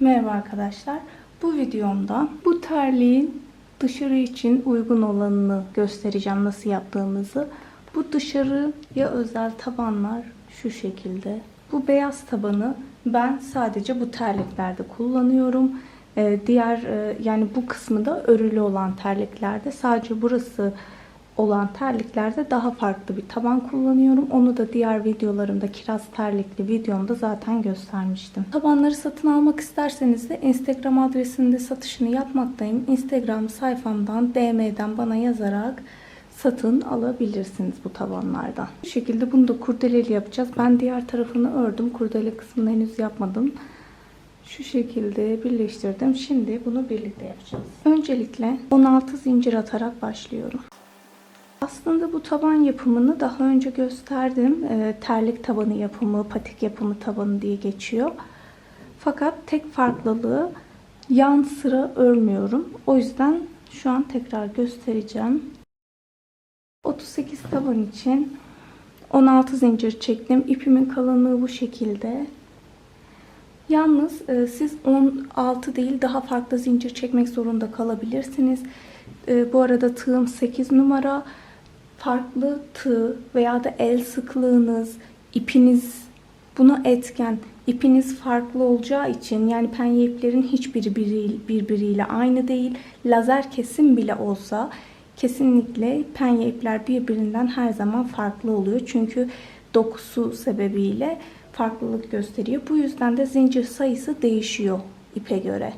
Merhaba arkadaşlar. Bu videomda bu terliğin dışarı için uygun olanını göstereceğim nasıl yaptığımızı. Bu dışarıya özel tabanlar şu şekilde. Bu beyaz tabanı ben sadece bu terliklerde kullanıyorum. Ee, diğer e, yani bu kısmı da örülü olan terliklerde sadece burası olan terliklerde daha farklı bir taban kullanıyorum. Onu da diğer videolarımda kiraz terlikli videomda zaten göstermiştim. Tabanları satın almak isterseniz de Instagram adresinde satışını yapmaktayım. Instagram sayfamdan DM'den bana yazarak satın alabilirsiniz bu tabanlardan. Bu şekilde bunu da kurdeleli yapacağız. Ben diğer tarafını ördüm. Kurdele kısmını henüz yapmadım. Şu şekilde birleştirdim. Şimdi bunu birlikte yapacağız. Öncelikle 16 zincir atarak başlıyorum. Aslında bu taban yapımını daha önce gösterdim. Ee, terlik tabanı yapımı, patik yapımı tabanı diye geçiyor. Fakat tek farklılığı yan sıra örmüyorum. O yüzden şu an tekrar göstereceğim. 38 taban için 16 zincir çektim. İpimin kalınlığı bu şekilde. Yalnız e, siz 16 değil daha farklı zincir çekmek zorunda kalabilirsiniz. E, bu arada tığım 8 numara. Farklı tığ veya da el sıklığınız, ipiniz buna etken. ipiniz farklı olacağı için yani penye iplerin hiçbiri biri- birbiriyle aynı değil. Lazer kesim bile olsa kesinlikle penye ipler birbirinden her zaman farklı oluyor. Çünkü dokusu sebebiyle farklılık gösteriyor. Bu yüzden de zincir sayısı değişiyor ipe göre.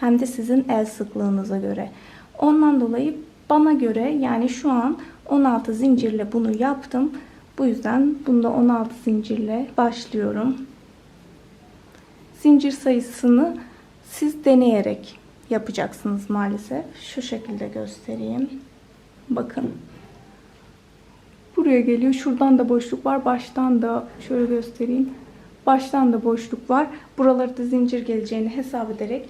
Hem de sizin el sıklığınıza göre. Ondan dolayı bana göre yani şu an 16 zincirle bunu yaptım. Bu yüzden bunda 16 zincirle başlıyorum. Zincir sayısını siz deneyerek yapacaksınız maalesef. Şu şekilde göstereyim. Bakın. Buraya geliyor. Şuradan da boşluk var. Baştan da şöyle göstereyim. Baştan da boşluk var. Buralarda da zincir geleceğini hesap ederek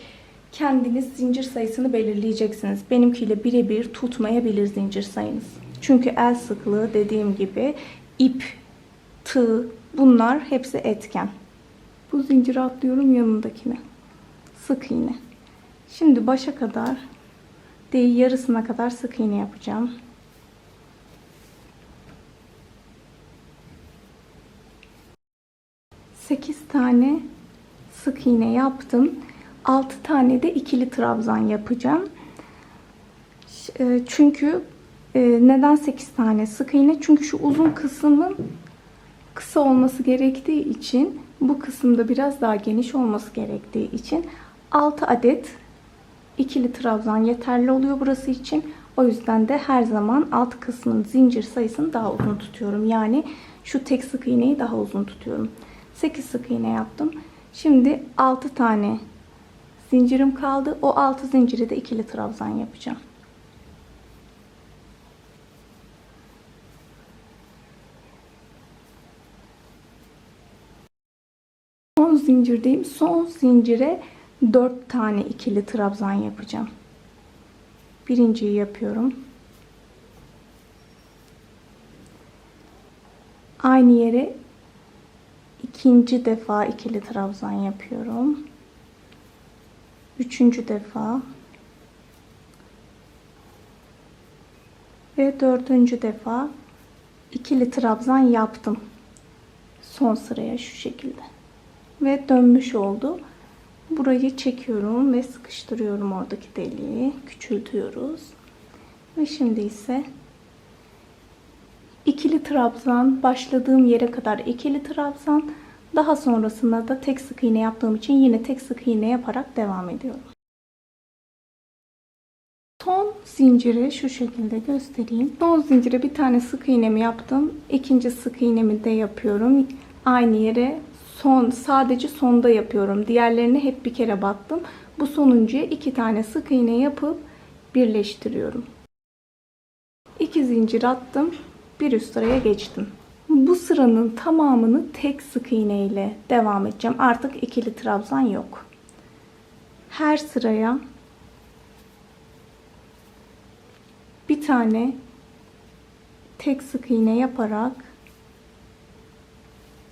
kendiniz zincir sayısını belirleyeceksiniz. Benimkiyle birebir tutmayabilir zincir sayınız. Çünkü el sıklığı dediğim gibi ip, tığ bunlar hepsi etken. Bu zinciri atlıyorum yanındakine. Sık iğne. Şimdi başa kadar değil yarısına kadar sık iğne yapacağım. Sekiz tane sık iğne yaptım. 6 tane de ikili trabzan yapacağım. E, Çünkü e, neden 8 tane sık iğne? Çünkü şu uzun kısmın kısa olması gerektiği için bu kısımda biraz daha geniş olması gerektiği için 6 adet ikili trabzan yeterli oluyor burası için. O yüzden de her zaman alt kısmın zincir sayısını daha uzun tutuyorum. Yani şu tek sık iğneyi daha uzun tutuyorum. 8 sık iğne yaptım. Şimdi 6 tane zincirim kaldı. O 6 zinciri de ikili trabzan yapacağım. Son zincirdeyim. Son zincire 4 tane ikili trabzan yapacağım. Birinciyi yapıyorum. Aynı yere ikinci defa ikili trabzan yapıyorum. Üçüncü defa ve dördüncü defa ikili trabzan yaptım. Son sıraya şu şekilde. Ve dönmüş oldu. Burayı çekiyorum ve sıkıştırıyorum oradaki deliği. Küçültüyoruz. Ve şimdi ise ikili trabzan başladığım yere kadar ikili trabzan daha sonrasında da tek sık iğne yaptığım için yine tek sık iğne yaparak devam ediyorum. Son zinciri şu şekilde göstereyim. Son zincire bir tane sık iğnemi yaptım. İkinci sık iğnemi de yapıyorum. Aynı yere son sadece sonda yapıyorum. Diğerlerini hep bir kere battım. Bu sonuncuya iki tane sık iğne yapıp birleştiriyorum. İki zincir attım. Bir üst sıraya geçtim. Bu sıranın tamamını tek sık iğne ile devam edeceğim. Artık ikili trabzan yok. Her sıraya bir tane tek sık iğne yaparak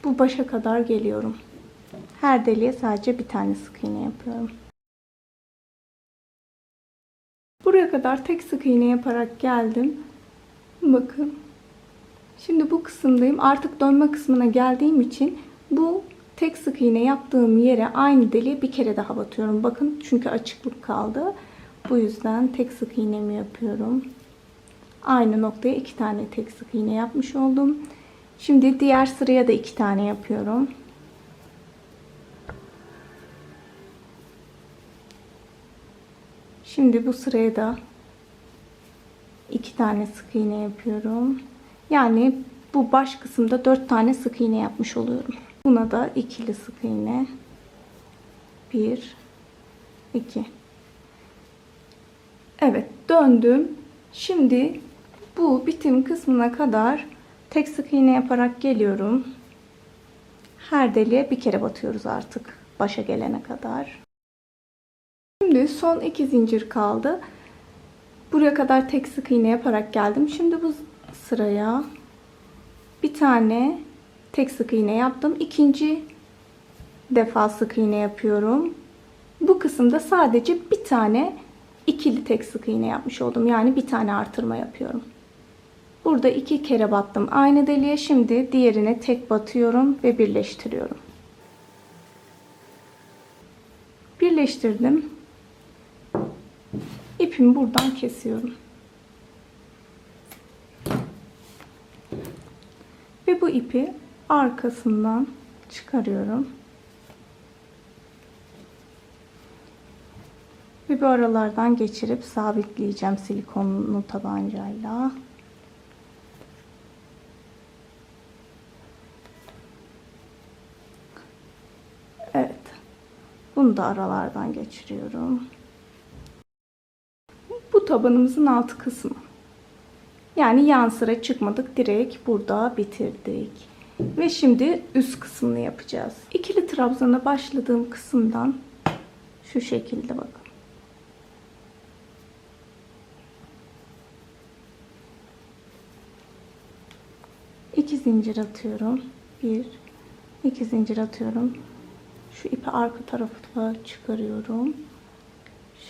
bu başa kadar geliyorum. Her deliğe sadece bir tane sık iğne yapıyorum. Buraya kadar tek sık iğne yaparak geldim. Bakın. Şimdi bu kısımdayım. Artık dönme kısmına geldiğim için bu tek sık iğne yaptığım yere aynı deliğe bir kere daha batıyorum. Bakın çünkü açıklık kaldı. Bu yüzden tek sık iğnemi yapıyorum. Aynı noktaya iki tane tek sık iğne yapmış oldum. Şimdi diğer sıraya da iki tane yapıyorum. Şimdi bu sıraya da iki tane sık iğne yapıyorum. Yani bu baş kısımda dört tane sık iğne yapmış oluyorum. Buna da ikili sık iğne. Bir, iki. Evet döndüm. Şimdi bu bitim kısmına kadar tek sık iğne yaparak geliyorum. Her deliğe bir kere batıyoruz artık başa gelene kadar. Şimdi son iki zincir kaldı. Buraya kadar tek sık iğne yaparak geldim. Şimdi bu sıraya bir tane tek sık iğne yaptım. İkinci defa sık iğne yapıyorum. Bu kısımda sadece bir tane ikili tek sık iğne yapmış oldum. Yani bir tane artırma yapıyorum. Burada iki kere battım aynı deliğe. Şimdi diğerine tek batıyorum ve birleştiriyorum. Birleştirdim. İpimi buradan kesiyorum. Ve bu ipi arkasından çıkarıyorum. Ve bu aralardan geçirip sabitleyeceğim silikonlu tabancayla. Evet. Bunu da aralardan geçiriyorum. Bu tabanımızın alt kısmı. Yani yan sıra çıkmadık. Direkt burada bitirdik. Ve şimdi üst kısmını yapacağız. İkili trabzana başladığım kısımdan şu şekilde bakın. İki zincir atıyorum. Bir, iki zincir atıyorum. Şu ipi arka tarafa çıkarıyorum.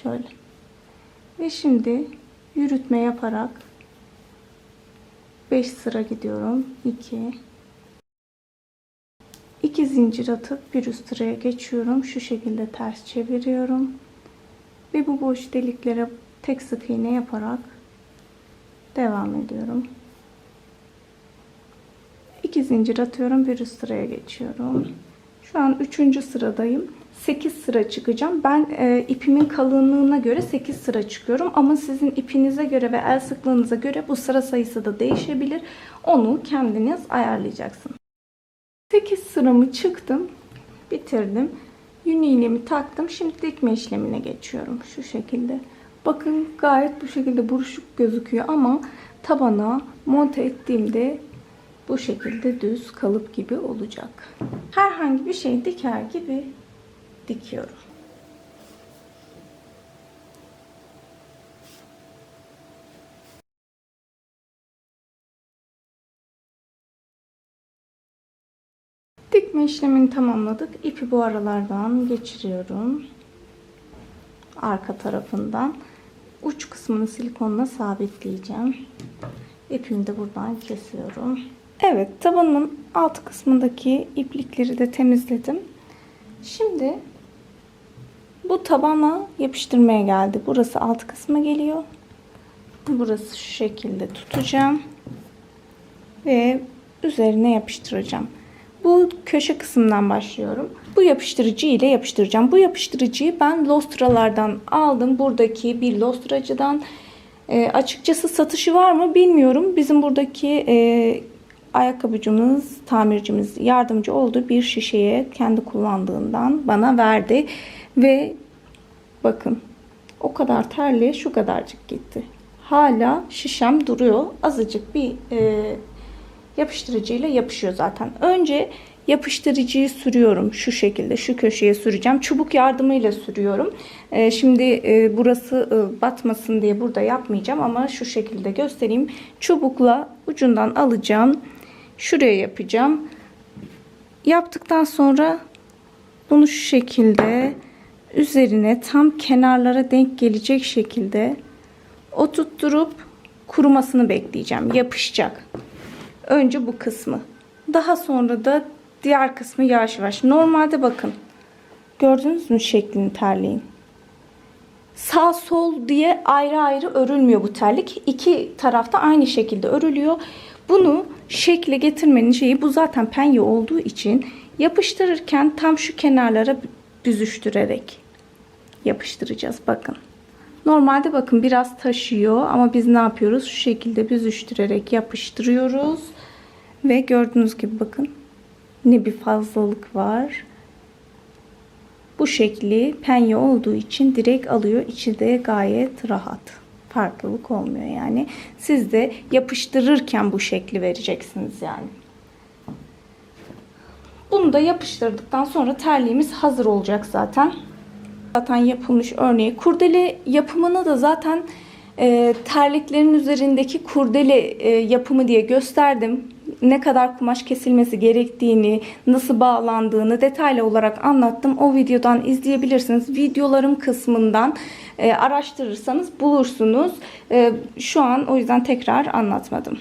Şöyle. Ve şimdi yürütme yaparak 5 sıra gidiyorum. 2 2 zincir atıp bir üst sıraya geçiyorum. Şu şekilde ters çeviriyorum. Ve bu boş deliklere tek sık iğne yaparak devam ediyorum. 2 zincir atıyorum. Bir üst sıraya geçiyorum. Şu an 3. sıradayım. 8 sıra çıkacağım. Ben e, ipimin kalınlığına göre 8 sıra çıkıyorum. Ama sizin ipinize göre ve el sıklığınıza göre bu sıra sayısı da değişebilir. Onu kendiniz ayarlayacaksınız. 8 sıramı çıktım. Bitirdim. Yün iğnemi taktım. Şimdi dikme işlemine geçiyorum. Şu şekilde. Bakın gayet bu şekilde buruşuk gözüküyor ama tabana monte ettiğimde bu şekilde düz kalıp gibi olacak. Herhangi bir şey diker gibi dikiyorum. Dikme işlemini tamamladık. İpi bu aralardan geçiriyorum. Arka tarafından. Uç kısmını silikonla sabitleyeceğim. İpimi de buradan kesiyorum. Evet tabanın alt kısmındaki iplikleri de temizledim. Şimdi bu tabana yapıştırmaya geldi. Burası alt kısma geliyor. Burası şu şekilde tutacağım. Ve üzerine yapıştıracağım. Bu köşe kısımdan başlıyorum. Bu yapıştırıcı ile yapıştıracağım. Bu yapıştırıcıyı ben Lostra'lardan aldım. Buradaki bir Lostracıdan. E, açıkçası satışı var mı bilmiyorum. Bizim buradaki e, ayakkabıcımız, tamircimiz yardımcı oldu. Bir şişeye kendi kullandığından bana verdi. Ve bakın o kadar terli şu kadarcık gitti. Hala şişem duruyor. Azıcık bir e, yapıştırıcıyla yapışıyor zaten. Önce yapıştırıcıyı sürüyorum şu şekilde şu köşeye süreceğim çubuk yardımıyla sürüyorum ee, şimdi e, burası e, batmasın diye burada yapmayacağım ama şu şekilde göstereyim çubukla ucundan alacağım şuraya yapacağım yaptıktan sonra Bunu şu şekilde üzerine tam kenarlara denk gelecek şekilde oturtturup kurumasını bekleyeceğim. Yapışacak. Önce bu kısmı. Daha sonra da diğer kısmı yavaş yavaş. Normalde bakın. Gördünüz mü şeklini terliğin? Sağ sol diye ayrı ayrı örülmüyor bu terlik. İki tarafta aynı şekilde örülüyor. Bunu şekle getirmenin şeyi bu zaten penye olduğu için yapıştırırken tam şu kenarlara büzüştürerek yapıştıracağız. Bakın. Normalde bakın biraz taşıyor ama biz ne yapıyoruz? Şu şekilde büzüştürerek yapıştırıyoruz. Ve gördüğünüz gibi bakın ne bir fazlalık var. Bu şekli penye olduğu için direkt alıyor. İçi de gayet rahat. Farklılık olmuyor yani. Siz de yapıştırırken bu şekli vereceksiniz yani. Bunu da yapıştırdıktan sonra terliğimiz hazır olacak zaten. Zaten yapılmış örneği. Kurdele yapımını da zaten e, terliklerin üzerindeki kurdele e, yapımı diye gösterdim. Ne kadar kumaş kesilmesi gerektiğini, nasıl bağlandığını detaylı olarak anlattım. O videodan izleyebilirsiniz. Videolarım kısmından e, araştırırsanız bulursunuz. E, şu an o yüzden tekrar anlatmadım.